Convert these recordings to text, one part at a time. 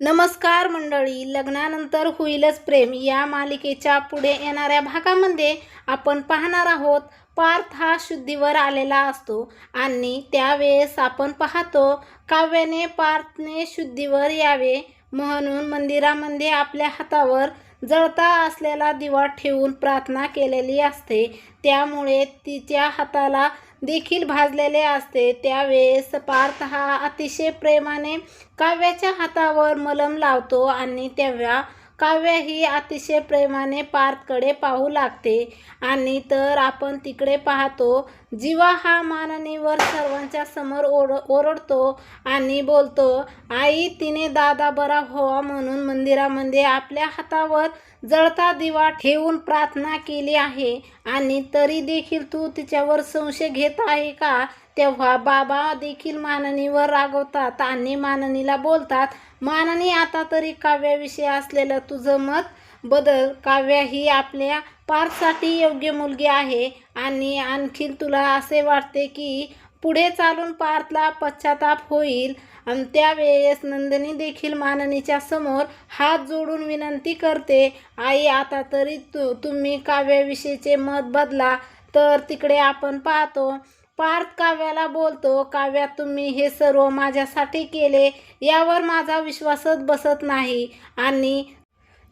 नमस्कार मंडळी लग्नानंतर होईलच प्रेम. या मालिकेच्या पुढे येणाऱ्या भागामध्ये आपण पाहणार आहोत पार्थ हा शुद्धीवर आलेला असतो आणि त्यावेळेस आपण पाहतो काव्याने पार्थने शुद्धीवर यावे म्हणून मंदिरामध्ये आपल्या हातावर जळता असलेला दिवा ठेवून प्रार्थना केलेली असते. त्यामुळे तिच्या हाताला देखील भाजलेले असते. त्यावेळेस पार्थ हा अतिशय प्रेमाने काव्याच्या हातावर मलम लावतो आणि तेव्हा काव्य ही अतिशय प्रेमाने पार्थकडे पाहू लागते. आणि तर आपण तिकडे पाहतो जीवा हा माननीवर सर्वांच्या समोर ओर ओरडतो आणि बोलतो आई तिने दादा बरा व्हावा म्हणून मंदिरामध्ये आपल्या हातावर जळता दिवा ठेवून प्रार्थना केली आहे. आणि तरी देखील तू तिच्यावर संशय घेत आहे का? तेव्हा बाबा देखील माननीवर रागवतात आणि माननीला बोलतात माननी आता तरी काव्याविषयी असलेलं तुझं मत बदल. काव्य ही आपल्या पारसाठी योग्य मुलगी आहे आणि आणखी तुला असे वाटते की पुढे चालून पार्थला पश्चाताप होईल. आणि त्यावेळेस नंदिनी देखील माननीच्या समोर हात जोडून विनंती करते आई आता तरी तु तुम्ही काव्याविषयीचे मत बदला तर तिकडे आपण पाहतो. पार्थ काव्याला बोलतो काव्या तुम्ही हे सर्व माझ्यासाठी केले यावर माझा विश्वासच बसत नाही. आणि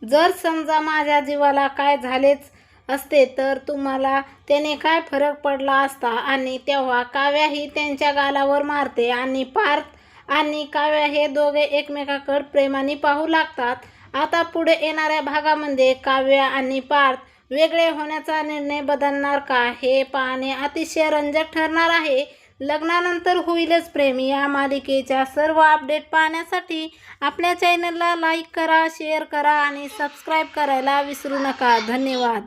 जर समजा माझ्या जीवाला काय झालेच असते तर तुम्हाला त्याने काय फरक पडला असता? आणि तेव्हा काव्या ही त्यांच्या गालावर मारते आणि पार्थ आणि काव्या हे दोघे एकमेकाकडे प्रेमाने पाहू लागतात. आता पुढे येणाऱ्या भागामध्ये काव्य आणि पार्थ वेगळे होण्याचा निर्णय बदलणार का? हे पाहणे अतिशय रंजक ठरणार आहे. लग्नानंतर होईलच प्रेम. या मालिकेच्या सर्व अपडेट पाहण्यासाठी आपल्या चॅनलला लाईक करा शेअर करा आणि सबस्क्राईब करायला विसरू नका. धन्यवाद.